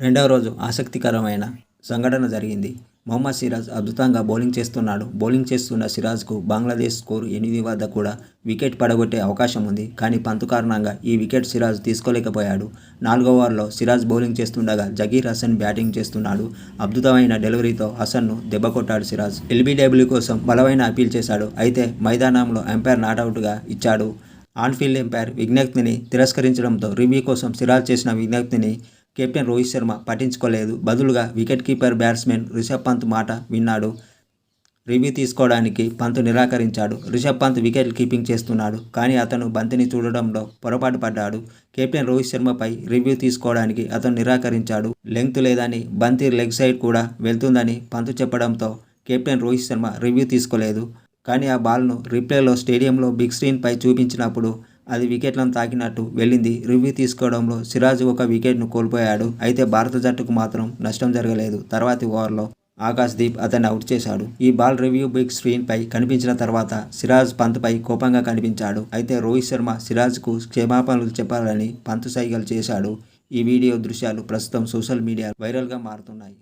రెండవ రోజు ఆసక్తికరమైన సంఘటన జరిగింది. మొహమ్మద్ సిరాజ్ అద్భుతంగా బౌలింగ్ చేస్తున్నాడు. బౌలింగ్ చేస్తున్న సిరాజ్కు బంగ్లాదేశ్ స్కోరు ఎనిమిది వద్ద కూడా వికెట్ పడగొట్టే అవకాశం ఉంది. కానీ పంతు కారణంగా ఈ వికెట్ సిరాజ్ తీసుకోలేకపోయాడు. నాలుగో ఓవర్లో సిరాజ్ బౌలింగ్ చేస్తుండగా జగీర్ హసన్ బ్యాటింగ్ చేస్తున్నాడు. అద్భుతమైన డెలివరీతో హసన్ను దెబ్బకొట్టాడు సిరాజ్. ఎల్బీడబ్ల్యూ కోసం బలమైన అపీల్ చేశాడు. అయితే మైదానంలో అంపైర్ నాటౌట్గా ఇచ్చాడు. ఆన్ఫీల్డ్ ఎంపైర్ విజ్ఞప్తిని తిరస్కరించడంతో రివ్యూ కోసం సిరాజ్ చేసిన విజ్ఞప్తిని కెప్టెన్ రోహిత్ శర్మ పట్టించుకోలేదు. బదులుగా wicket keeper batsmen Rishabh Pant మాట విన్నాడు. రివ్యూ తీసుకోవడానికి పంత్ నిరాకరించాడు. రిషబ్ పంత్ వికెట్ కీపింగ్ చేస్తున్నాడు. కానీ అతను బంతిని చూడడంలో పొరపాటు పడ్డాడు. కెప్టెన్ రోహిత్ శర్మపై రివ్యూ తీసుకోవడానికి అతను నిరాకరించాడు. లెంగ్త్ లేదని బంతి లెగ్ సైడ్ కూడా వెళ్తుందని పంత్ చెప్పడంతో కెప్టెన్ రోహిత్ శర్మ రివ్యూ తీసుకోలేదు. కానీ ఆ బాల్ను రిప్లేలో స్టేడియంలో బిగ్ స్క్రీన్పై చూపించినప్పుడు అది వికెట్లను తాకినట్టు వెళ్ళింది. రివ్యూ తీసుకోవడంలో సిరాజ్ ఒక వికెట్ను కోల్పోయాడు. అయితే భారత జట్టుకు మాత్రం నష్టం జరగలేదు. తర్వాతి ఓవర్లో ఆకాశ్దీప్ అతన్ని అవుట్ చేశాడు. ఈ బాల్ రివ్యూ బిగ్ స్క్రీన్పై కనిపించిన తర్వాత సిరాజ్ పంత్పై కోపంగా కనిపించాడు. అయితే రోహిత్ శర్మ సిరాజ్కు క్షమాపణలు చెప్పాలని పంత్ సైగలు చేశాడు. ఈ వీడియో దృశ్యాలు ప్రస్తుతం సోషల్ మీడియా వైరల్గా మారుతున్నాయి.